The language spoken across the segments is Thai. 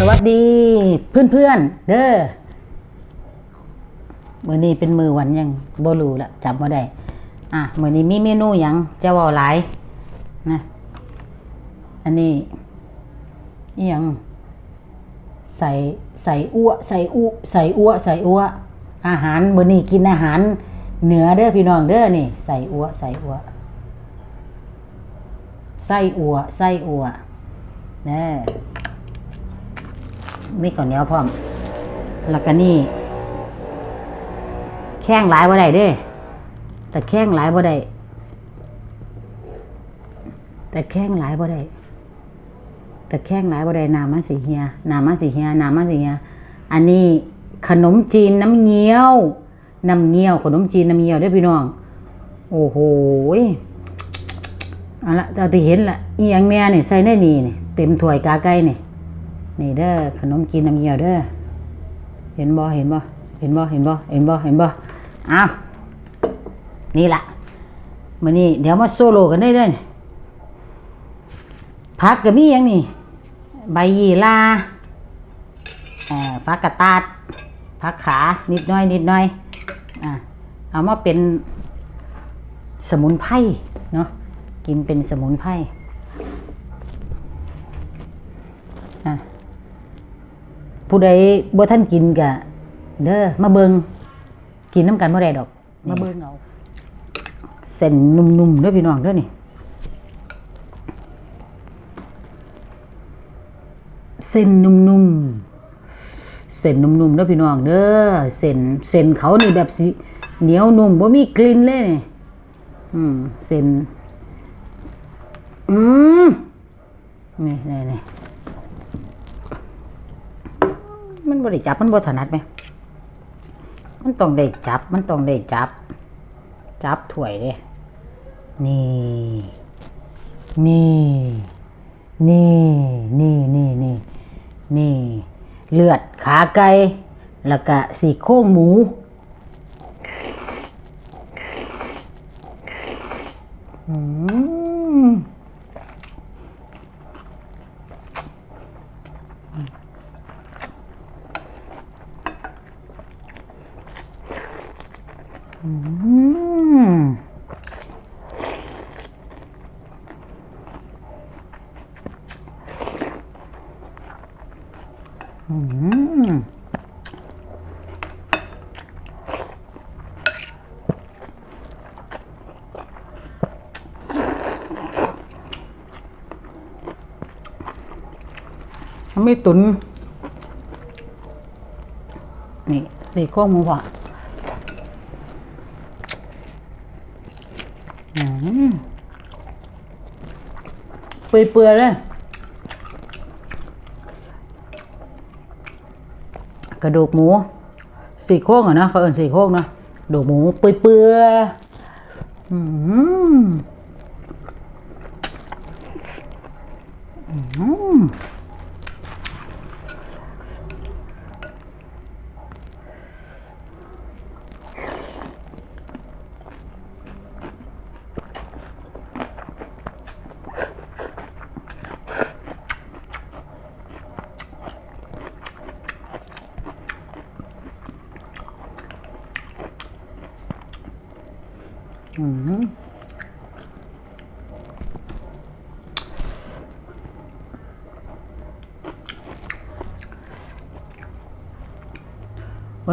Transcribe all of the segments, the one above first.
สวัสดีเพื่อนเพื่อนๆเด้อมือนี้เป็นมือวันยังโบ่รู้ละจำบ่ได้ อะมือนี้มีเมนูยังจะเว่าหลายนะอันนี้อหยังใส่ใส่อ้วใส่อุใส่อ้วใส่อ้วอาหารมือนี้กินอาหาร เหนือเด้อพี่น้องเด้อนี่ ใส่อ้วใส่อ้วไส้อัวไส้อัวเด้ อมีข้าวเหนียวพร้อมแล้วก็นี่ แข้งหลายบ่ได้เด้ แต่แข้งหลายบ่ได้แต่แข้งหลายบ่ได้แต่แข้งหลายบ่ได้น้ำมันสีเฮียน้ำมันสีเฮียน้ำมันสีเฮียอันนี้ขนมจีนน้ำเงี้ยวน้ำเงี้ยวขนมจีนน้ำเงี้ยวเด้พี่น้อง โอ้โหยเอาละเราที่เห็นละอีหยังแน่นี่ยใส่ในนี่นี่ยเต็มถ้วยกาไก่นี่ย นี่เด้อขนมกินน้ำเงี้ยวเด้อเห็นบ่เห็นบ่เห็นบ่เห็นบ่เห็นบ่เห็นบ่อ้าวนี่ล่ะมื้อนี้เดี๋ยวมาโซโล่กันได้เด้อนี่ผักก็มีหยังนี่ใบยีลาผักกระตาดผักขานิดน้อยนิดน้อยอะเอามาเป็นสมุนไพรเนาะกินเป็นสมุนไพร อะ ผู้ใดบ่ท่านกินกะเด้อมาเบิงกินน้ำกันบ่ได้ดอก มาเบิงเอาเส้นนุ่มๆเด้อพี่น้องเด้อนี่เส้นนุ่มๆเส้นนุ่มๆเด้อพี่น้องเด้อเส้นเส้นเขานี่แบบสิเหนียวนุ่มบ่มีกลิ่นเลยนี่อืมเส้นอืมนี่นี่นี่ มันบริจับมันบรถนัดไหม มันต้องได้จับ มันต้องได้จับ จับถ้วยเลย นี่ นี่ นี่ นี่ นี่ นี่ นี่ เลือดขาไก่ แล้วก็สีโครงหมูอืม อืมอืมมัน ไม่ตุนนี่สีโค้งหมูหวาน อืม เปื่อยๆเลยกระดูกหมูสี่โค้งอะนะเขาเอินสี่โค้งนะกระดูกหมูเปื่อยๆอืมอืม อืมไ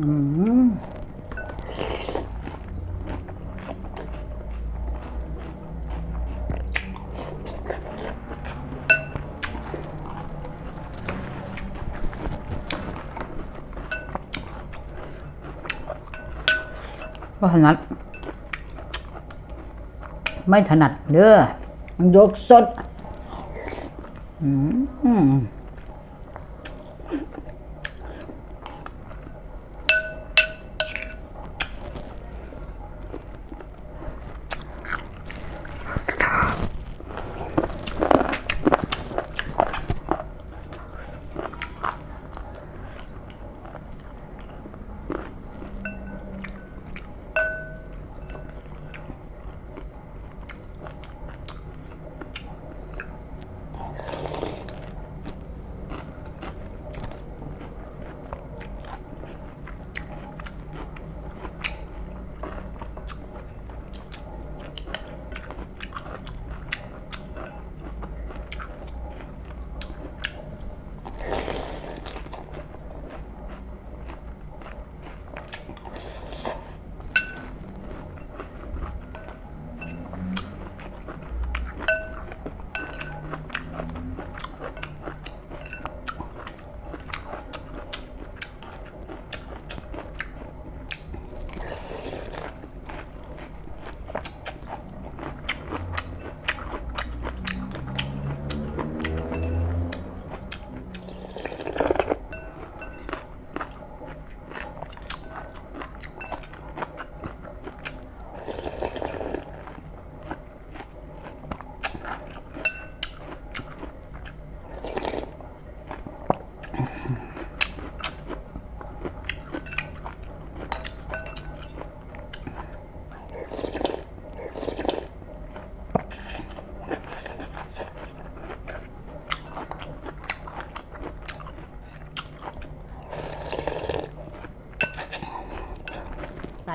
อืมก็ถนัด ไม่ถนัดเด้อยกสด อืม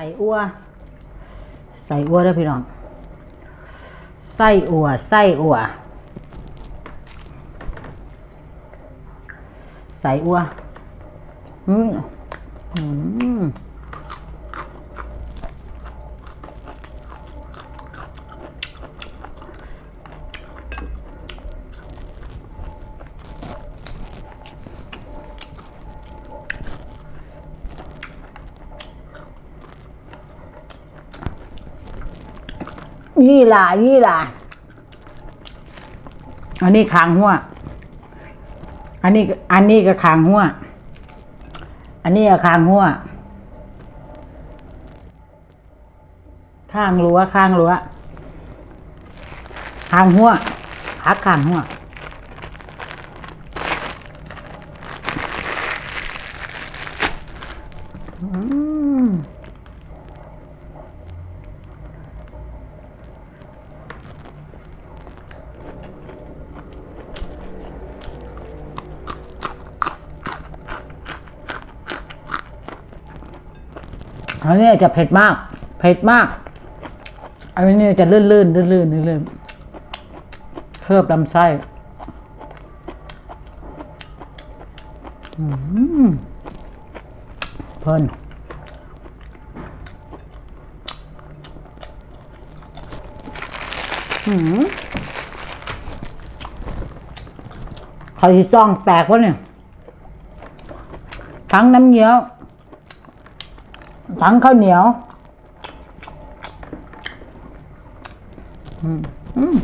ส่อัวใส่อัวเด้อพี่น้องไส้อัวไส้อัวใส่อัวอืมอืม ยี่หล่ายี่หล่าอันนี้คางหัว อันนี้ อันนี้ก็คางหัว อันนี้ก็คางหัว ข้างรั้วข้างรั้วคางหัวพักคางหัว อันนี้จะเผ็ดมาก เผ็ดมาก อันนี้จะลื่นลื่นลื่นลื่นลื่นเคลือบลำไส้อืมเพลินอืมใครที่จ้องแตกวะเนี่ย ทั้งน้ำเงี้ยว ทั้งข้าวเหนียว อืมอืม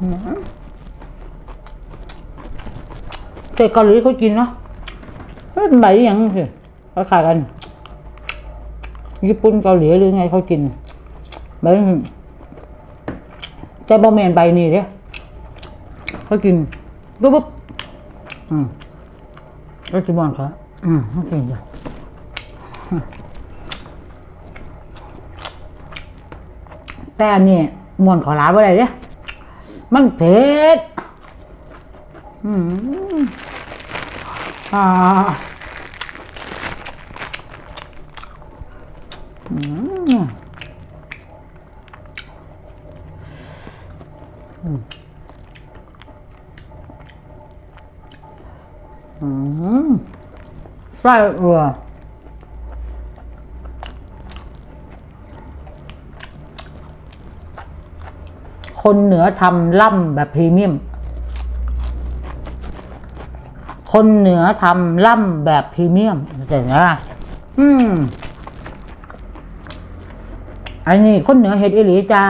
อืมแต่เกาหลีเขากินเนาะไม่เป็นไรอย่างสิเขาขายกัน ญี่ปุ่นเกาหลีหรือไงเขากินใบแต่บะเมนใบนี่เด้ เขากินปุ๊บปุ๊บอืมแล้วจิบอนเขาอืมเขากินจ้ะแต่อันนี้มวนขอลาบ่ได้เด้มันเผ็ดอืมอ่าอืมอืม ไส้อัวคนเหนือทำล่ำแบบพรีเมียม คนเหนือทำล่ำแบบพรีเมียมเจ๋งนะอืมอันนี้คนเหนือเห็ดอิหลีเจ้า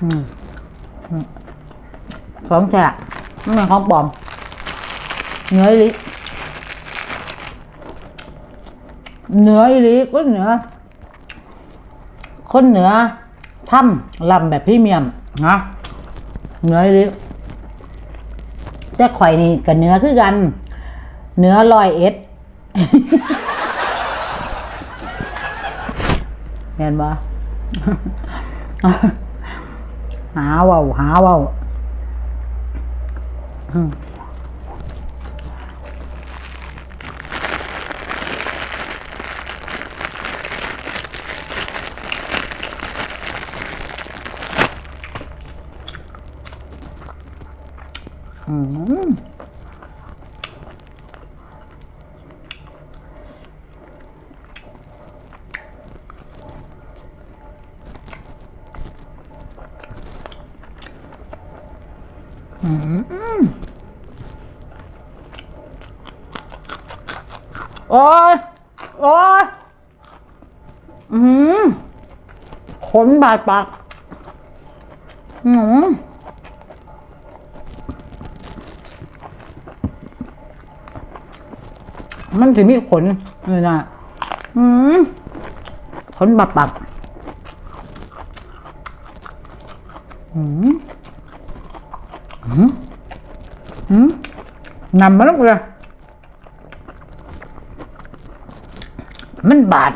อืมอืมของแฉะไม่ของปลอม เหนืออิหลี เหนืออิหลีคนเหนือ คนเหนือทำลำแบบพรีเมียมนะเหนืออิหลีแต่ข่อยนี่กับเหนือคือกัน เหนือลอยเอ็ดเห็นปะหาว่าหาว่าอืม โอ้ยโอ้ยอืมขนบาดปากอืม มันจะมีขนเลยนะอืมขนบาดปากอืมอืมอืมนำมาแล้วเลยมันบาด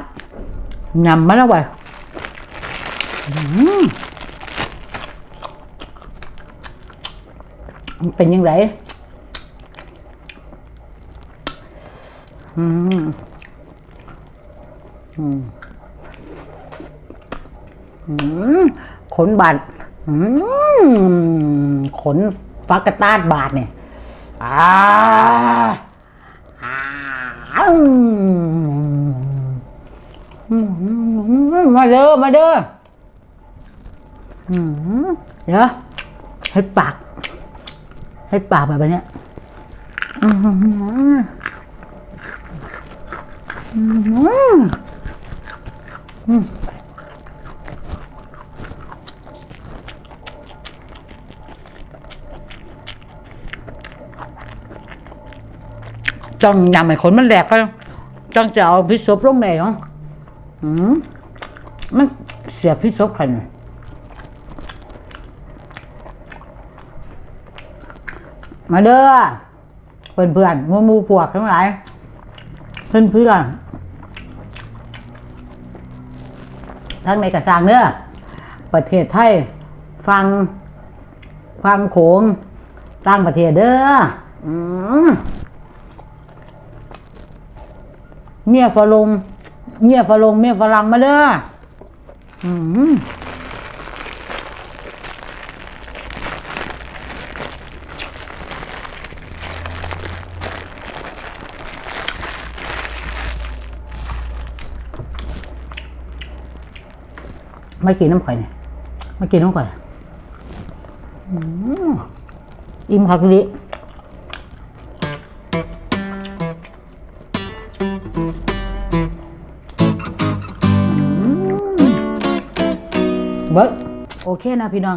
นำมาแล้วเว้ยอืมมันเป็นยังไง อืม อืมขนบาดขนฟักกระตาดบาดเนี่ยอ่ามาเด้อ มาเด้อเดี๋ยวให้ปาก ให้ปากแบบเนี้ยอืม อืมอืมจ้องยำไอ้ขนมันแหลกก็จ้องจะเอาพิษซบลงในเนาะอืมมันเสียพิษซบใครน่ะมาเด้อเพื่อนเพื่อนๆมูมูพวกทั้งหลาย เพื่อนเพื่อนทั้งในกระซังเด้อประเทศไทยฟังฟังโขงต่างประเทศเด้อเมียฝรงเมียฝรงเมียฝรั่งมาเด้ออืม ไม่กินน้ำข่อยเนี่ยไม่กินน้ำข่อยอิ่มครับพี่ลิเบิร์โอเคนะพี่น้อง